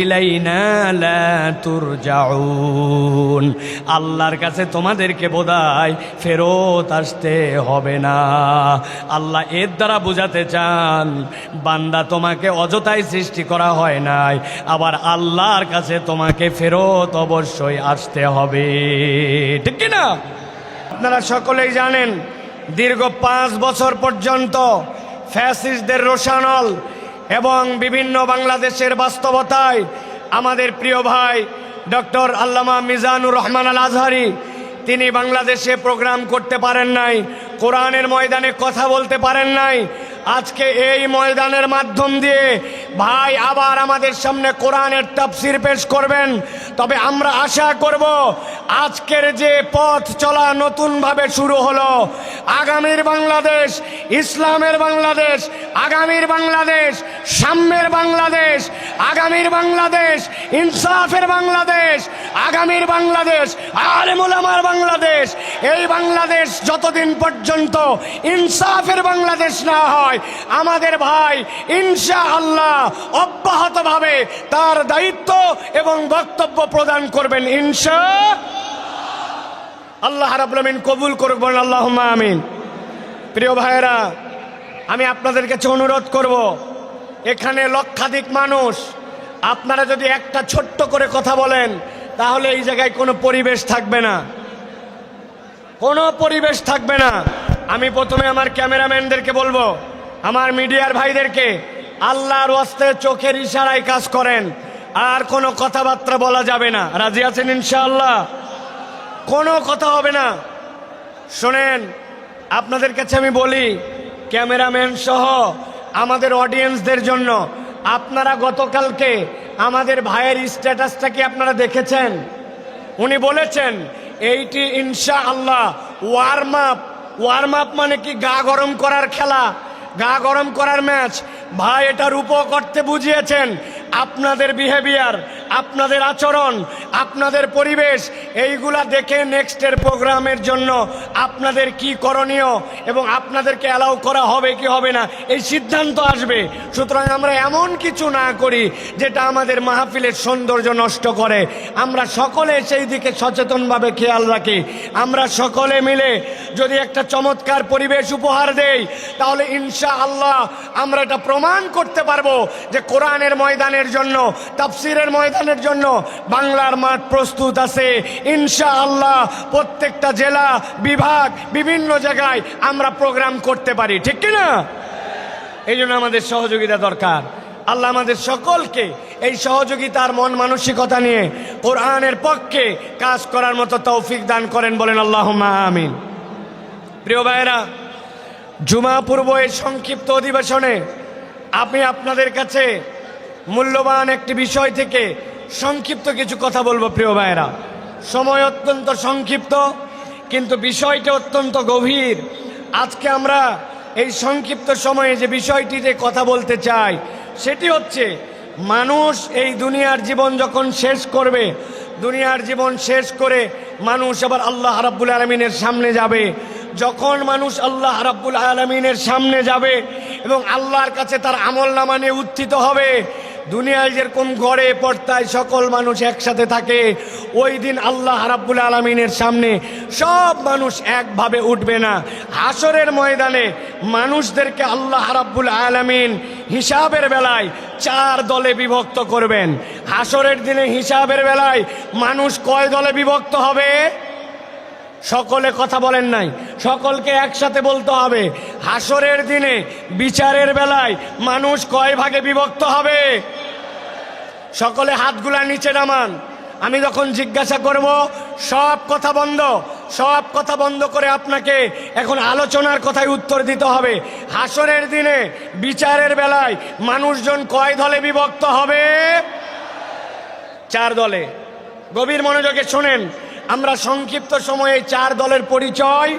ইলাইনা আল্লাহর কাছে তোমাদেরকে বোধহয় ফেরত আসতে হবে না। আল্লাহ এর দ্বারা বোঝাতে চান, বান্দা তোমাকে অযথাই সৃষ্টি করা হয় নাই, আবার আল্লাহর কাছে তোমাকে ফেরত অবশ্যই আসতে হবে। ঠিক কি না? আপনারা সকলেই জানেন, দীর্ঘ পাঁচ বছর পর্যন্ত ফ্যাসিস্টদের রোশানল এবং বিভিন্ন বাংলাদেশের বাস্তবতায় আমাদের প্রিয় ভাই ডক্টর আল্লামা মিজানুর রহমান আল আজহারি তিনি বাংলাদেশে প্রোগ্রাম করতে পারেন নাই, কোরআনের ময়দানে কথা বলতে পারেন নাই। আজকে এই ময়দানের মাধ্যম দিয়ে ভাই, আবার আমাদের সামনে কোরআনের তাফসির পেশ করবেন। তবে আমরা আশা করব, আজকের যে পথ চলা নতুনভাবে শুরু হলো। আগামীর বাংলাদেশ, ইসলামের বাংলাদেশ, আগামীর বাংলাদেশ, সাম্যের বাংলাদেশ, আগামীর বাংলাদেশ, ইনসাফের বাংলাদেশ আগামীর বাংলাদেশ আলেমুলামার বাংলাদেশ, এই বাংলাদেশ যতদিন পর্যন্ত ইনসাফের বাংলাদেশ না হয়, আমাদের ভাই ইনশা আল্লাহ অব্যাহতভাবে তার দায়িত্ব এবং বক্তব্য প্রদান করবেন, ইনশা আল্লাহ রাব্বুল কবুল করুক, বলেন আল্লাহ আমিন। প্রিয় ভাইয়েরা, আমি আপনাদের কাছে অনুরোধ করব, এখানে লক্ষাধিক মানুষ, আপনারা যদি একটা ছোট্ট করে কথা বলেন তাহলে এই জায়গায় কোনো পরিবেশ থাকবে না। কোনো পরিবেশ থাকবে না। আমি প্রথমে আমার ক্যামেরাম্যানদেরকে বলব, আমার মিডিয়ার ভাইদেরকে, আল্লাহর ওয়াস্তে চোখের ইশারায় কাজ করেন। আর কোনো কথাবার্তা বলা যাবে না। রাজি আছেন ইনশাআল্লাহ? কোনো কথা হবে না। শোনেন, আপনাদের কাছে আমি বলি, ক্যামেরাম্যান সহ আমাদের অডিয়েন্সদের জন্য আপনারা গতকালকে আমাদের ভাইয়ের স্ট্যাটাসটা কি আপনারা দেখেছেন? উনি বলেছেন, এইটি ইনশা আল্লাহ ওয়ার্ম আপ ওয়ার্ম আপ মানে কি গা গরম করার খেলা? গা গরম করার ম্যাচ ভাই এটা রূপ করতে বুঝিয়েছেন। আপনাদের বিহেভিয়ার আপনাদের আচরণ আপনাদের পরিবেশ, এইগুলা দেখে নেক্সটের প্রোগ্রামের জন্য আপনাদের কি করণীয় এবং আপনাদেরকে অ্যালাউ করা হবে কি হবে না, এই সিদ্ধান্ত আসবে। সুতরাং আমরা এমন কিছু না করি যেটা আমাদের মাহফিলের সৌন্দর্য নষ্ট করে। আমরা সকলে সেই দিকে সচেতনভাবে খেয়াল রাখি। আমরা সকলে মিলে যদি একটা চমৎকার পরিবেশ উপহার দেই, তাহলে ইনশা আল্লাহ আমরা এটা প্রমাণ করতে পারব যে কোরআনের ময়দানের জন্য, তাফসিরের ময়দানের জন্য, বাংলার মাঠ প্রস্তুত আছে। ইনশা আল্লাহ প্রত্যেকটা জেলা, বিভাগ, বিভিন্ন জায়গায় আমরা প্রোগ্রাম করতে পারি। ঠিক কি না? এই জন্য আমাদের সহযোগিতা দরকার। আল্লাহ আমাদের সকলকে এই সহযোগিতার মন মানসিকতা নিয়ে কোরআনের পক্ষে কাজ করার মতো তৌফিক দান করেন বলেন আল্লাহ আমিন। প্রিয় ভাইরা জুমা পূর্ব এই সংক্ষিপ্ত অধিবেশনে আমি আপনাদের কাছে মূল্যবান একটি বিষয় থেকে সংক্ষিপ্ত কিছু কথা বলব, প্রিয় ভাইয়েরা। সময় অত্যন্ত সংক্ষিপ্ত, কিন্তু বিষয়টা অত্যন্ত গভীর। আজকে আমরা এই সংক্ষিপ্ত সময়ে যে বিষয়টিতে কথা বলতে চাই, সেটি হচ্ছে, মানুষ এই দুনিয়ার জীবন যখন শেষ করবে, দুনিয়ার জীবন শেষ করে মানুষ আবার আল্লাহ রাব্বুল আলমিনের সামনে যাবে। যখন মানুষ আল্লাহ রাব্বুল আলমিনের সামনে যাবে এবং আল্লাহর কাছে তার আমল নামা নিয়ে উত্থিত হবে দুনিয়ায় যেরকম ঘরে, পর্দায় সকল মানুষ একসাথে থাকে, ওই দিন আল্লাহ রাব্বুল আলমিনের সামনে সব মানুষ একভাবে উঠবে না। হাসরের ময়দানে মানুষদেরকে আল্লাহ রাব্বুল আলমিন হিসাবের বেলায় চার দলে বিভক্ত করবেন। হাসরের দিনে হিসাবের বেলায় মানুষ কয় দলে বিভক্ত হবে? সকলে কথা বলেন নাই। সকলকে একসাথে বলতে হবে হাসরের দিনে বিচারের বেলায় মানুষ কয় ভাগে বিভক্ত হবে? সকলে হাতগুলা নিচে নামান। আমি যখন জিজ্ঞাসা করব, সব কথা বন্ধ, সব কথা বন্ধ করে আপনাকে এখন আলোচনার কথায় উত্তর দিতে হবে। হাসরের দিনে, বিচারের বেলায় মানুষজন কয় দলে বিভক্ত হবে? চার দলে। গভীর মনোযোগে শোনেন, আমরা সংক্ষিপ্ত সময়ে চার দলের পরিচয়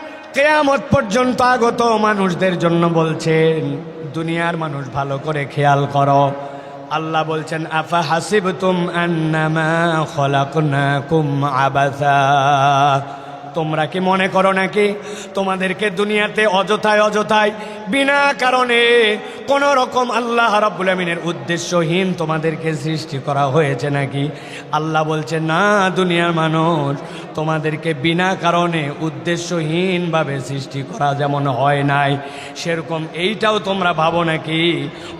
কেয়ামত পর্যন্ত আগত মানুষদের জন্য বলছেন, দুনিয়ার মানুষ ভালো করে খেয়াল করো। আল্লাহ বলছেন, আফা আন্নামা খলাকনাকুম আবাসা? তোমরা কি মনে করো নাকি? তোমাদেরকে দুনিয়াতে অযথায় অযথায়, বিনা কারণে কোন রকম আল্লাহ রাব্বুল আমিনের উদ্দেশ্যহীন তোমাদেরকে সৃষ্টি করা হয়েছে নাকি? আল্লাহ বলছে না, দুনিয়ার মানুষ তোমাদেরকে বিনা কারণে উদ্দেশ্যহীনভাবে সৃষ্টি করা যেমন হয় নাই। সেরকম এইটাও তোমরা ভাবো নাকি?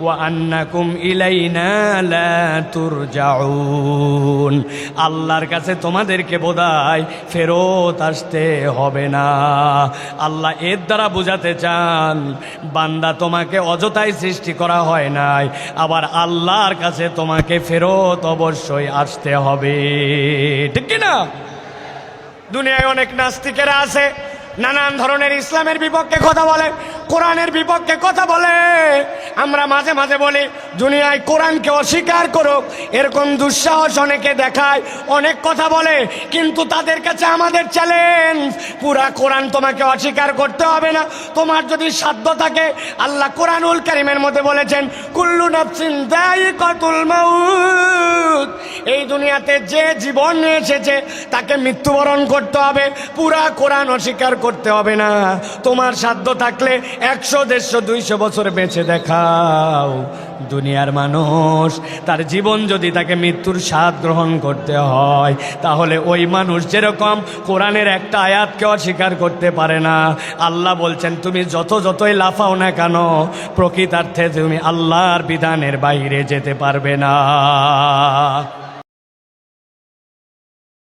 ও আন্নাকুম ইলাইনা লা তুরজাউন। আল্লাহর কাছে তোমাদেরকে বোধহয় ফেরত আসতে হবে না। আল্লাহ এর দ্বারা বুঝাতে চান, বান্দা তোমাকে অযথাই সৃষ্টি করা হয় নাই, আবার আল্লাহর কাছে তোমাকে ফেরত অবশ্যই আসতে হবে। ঠিক কি না দুনিয়ায় অনেক নাস্তিকেরা আছে নানান ধরনের ইসলামের বিপক্ষে কথা বলে। কোরআনের বিপক্ষে কথা বলে। আমরা মাঝে মাঝে বলি, দুনিয়ায় কোরআনকে অস্বীকার করুক। এরকম দুঃসাহস অনেকে দেখায়, অনেক কথা বলে, কিন্তু তাদের কাছে আমাদের চ্যালেঞ্জ পুরা কোরআন তোমাকে অস্বীকার করতে হবে না। তোমার যদি সাধ্য থাকে, আল্লাহ কোরআনুল কারিমের মধ্যে বলেছেন, কুল্লু নফসিন দায়িকাতুল মাউত। এই দুনিয়াতে যে জীবন নিয়ে এসেছে, তাকে মৃত্যুবরণ করতে হবে। পুরা কোরআন অস্বীকার করতে হবে না। তোমার সাধ্য থাকলে একশো, দেড়শো, দুইশো বছর বেঁচে দেখাও দুনিয়ার মানুষ। তার জীবন যদি তাকে মৃত্যুর স্বাদ গ্রহণ করতে হয়, তাহলে ওই মানুষ যেরকম কোরআনের একটা আয়াতকে অস্বীকার করতে পারে না। আল্লাহ বলছেন, তুমি যত যতই লাফাও না কেন, প্রকৃতার্থে তুমি আল্লাহর বিধানের বাইরে যেতে পারবে না।